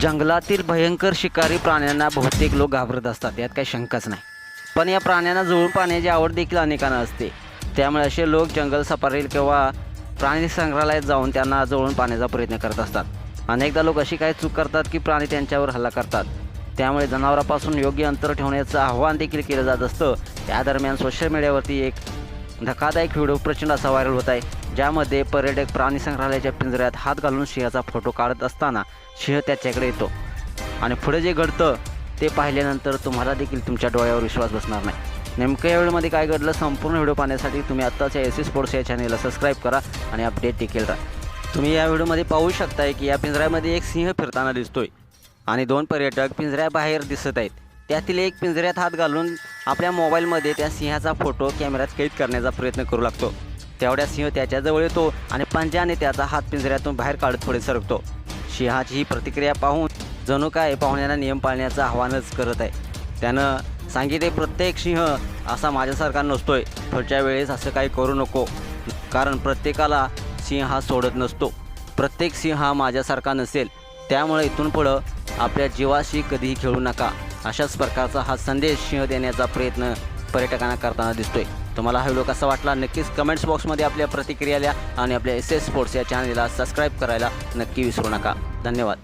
जंगलातील भयंकर शिकारी प्राण्यांना बहुतेक लोक घाबरत असतात यात काही शंकाच नाही. पण या प्राण्यांना जुळून पाहण्याची आवड देखील अनेकांना असते. त्यामुळे असे लोक जंगल सफारी किंवा प्राणी संग्रहालयात जाऊन त्यांना जवळून पाहण्याचा प्रयत्न करत असतात. अनेकदा लोक अशी काही चूक करतात की प्राणी त्यांच्यावर हल्ला करतात. त्यामुळे जनावरांपासून योग्य अंतर ठेवण्याचं आव्हान देखील केलं जात असतं. त्या दरम्यान सोशल मीडियावरती एक धक्कादायक व्हिडिओ प्रचंड असा व्हायरल होत आहे ज्यामध्ये पर्यटक प्राणी संग्रहालयाच्या पिंजऱ्यात हात घालून सिंहाचा फोटो काढत असताना सिंह त्याच्याकडे येतो. आणि पुढे जे घडतं ते पाहिल्यानंतर तुम्हाला देखील तुमच्या डोळ्यावर विश्वास बसणार नाही. नेमकं या व्हिडिओमध्ये काय घडलं संपूर्ण व्हिडिओ पाहण्यासाठी तुम्ही आत्ताच्या एस सी स्पोर्ट्स या चॅनेलला सबस्क्राईब करा आणि अपडेट देखील राहा. तुम्ही या व्हिडिओमध्ये पाहू शकताय की या पिंजऱ्यामध्ये एक सिंह फिरताना दिसतोय आणि दोन पर्यटक पिंजऱ्याबाहेर दिसत आहेत. त्यातील एक पिंजऱ्यात हात घालून आपल्या मोबाईलमध्ये त्या सिंहाचा फोटो कॅमेऱ्यात कैद करण्याचा प्रयत्न करू लागतो. तेवढ्या सिंह त्याच्याजवळ येतो आणि पंजाने त्याचा हात पिंजऱ्यातून बाहेर काढत थोडे सरकतो. सिंहाची ही प्रतिक्रिया पाहून जणू काय पाहुण्यांना नियम पाळण्याचं आव्हानच करत आहे. त्यानं सांगितले प्रत्येक सिंह असा माझ्यासारखा नसतोय. थोडच्या वेळेस असं काही करू नको. कारण प्रत्येकाला सिंह हा सोडत नसतो. प्रत्येक सिंह हा माझ्यासारखा नसेल. त्यामुळे इथून पुढं आपल्या जीवाशी कधीही खेळू नका. अशाच प्रकारचा हा संदेश सिंह देण्याचा प्रयत्न पर्यटकांना करताना दिसतोय. तुम्हाला हा व्हिडिओ कसा वाटला नक्कीच कमेंट्स बॉक्समध्ये आपल्या प्रतिक्रिया द्या आणि आपल्या एस एस स्पोर्ट्स या चॅनलला सबस्क्राईब करायला नक्की विसरू नका. धन्यवाद.